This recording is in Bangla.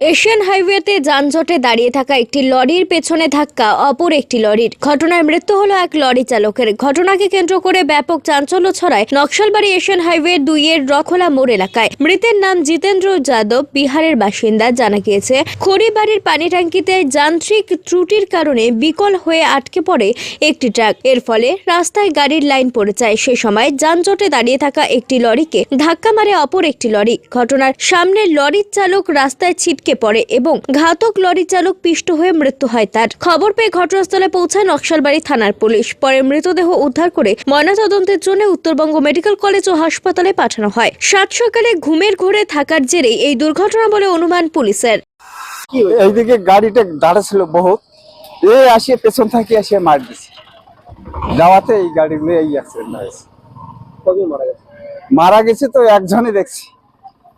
এশিয়ান হাইওয়েতে যানজটে দাঁড়িয়ে থাকা একটি লরির পেছনে ধাক্কা, অপর একটি লরির। ঘটনায় মৃত্যু হলো এক লরি চালকের। ঘটনাকে কেন্দ্র করে ব্যাপক চাঞ্চল্য ছড়ায় নকশালবাড়ি এশিয়ান হাইওয়ে দুই এর রখলা মোড় এলাকায়। মৃতের নাম জিতেন্দ্র যাদব, বিহারের বাসিন্দা, জানা গিয়েছে। খড়িবাড়ির পানি ট্যাঙ্কিতে যান্ত্রিক ত্রুটির কারণে বিকল হয়ে আটকে পড়ে একটি ট্রাক। এর ফলে রাস্তায় গাড়ির লাইন পড়ে যায়। সে সময় যানজটে দাঁড়িয়ে থাকা একটি লরিকে ধাক্কা মারে অপর একটি লরি। ঘটনার সামনে লরির চালক রাস্তায় ছিটকে পড়ে এবং ঘাতক লরি চালক পিষ্ট হয়ে মৃত্যু হয় তার। খবর পেয়ে ঘটনাস্থলে পৌঁছায় নকশালবাড়ি থানার পুলিশ। পরে মৃতদেহ উদ্ধার করে ময়নাতদন্তের জন্য উত্তরবঙ্গ মেডিকেল কলেজ ও হাসপাতালে পাঠানো হয়। সাত সকালে ঘুমের ঘোরে থাকার জেরেই এই দুর্ঘটনা বলে অনুমান পুলিশের। এইদিকে গাড়িটা দাঁড়া ছিল বহুত। এ আসিয়ে পেছন থেকে আসিয়ে মার দিছে। যাওয়াতে এই গাড়িগুলো এই অ্যাক্সিডেন্ট হয়েছে মারা গেছে? মারা গেছে তো একজনই দেখছি।